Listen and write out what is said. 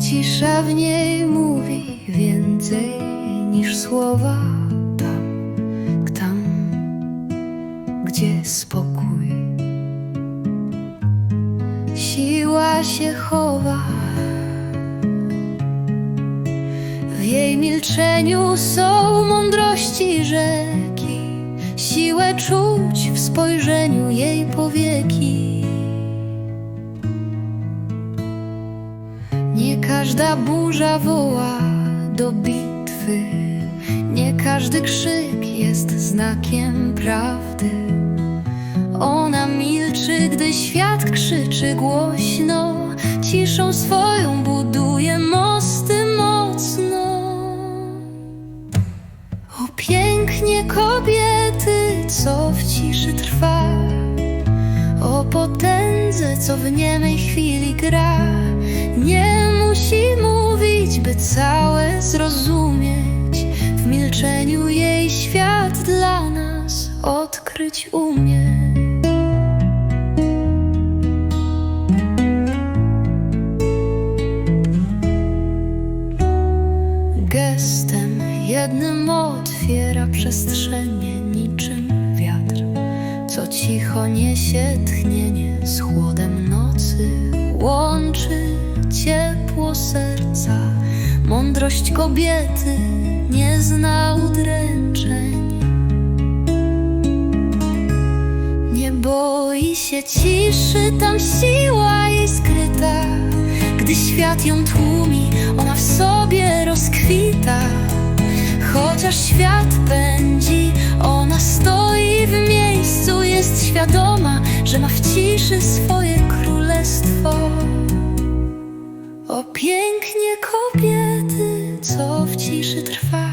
Cisza w niej mówi więcej niż słowa tam, tam, gdzie spokój. Siła się chowa. W jej milczeniu są mądrości rzeki, siłę czuć w spojrzeniu jej powieki. Każda burza woła do bitwy, nie każdy krzyk jest znakiem prawdy. Ona milczy, gdy świat krzyczy głośno, ciszą swoją buduje mosty mocno. O pięknie kobiety, co w ciszy trwa, o potędze, co w niemej chwili gra. Nie musi mówić, by całe zrozumieć. W milczeniu jej świat dla nas odkryć umie. Gestem jednym otwiera przestrzenie niczym wiatr, co cicho niesie tchnienie z chłodem nocy. Łączy serca, mądrość kobiety nie zna udręczeń. Nie boi się ciszy, tam siła jej skryta. Gdy świat ją tłumi, ona w sobie rozkwita. Chociaż świat pędzi, ona stoi w miejscu, jest świadoma, że ma w ciszy swoje królestwo. O pięknie kobiety, co w ciszy trwa,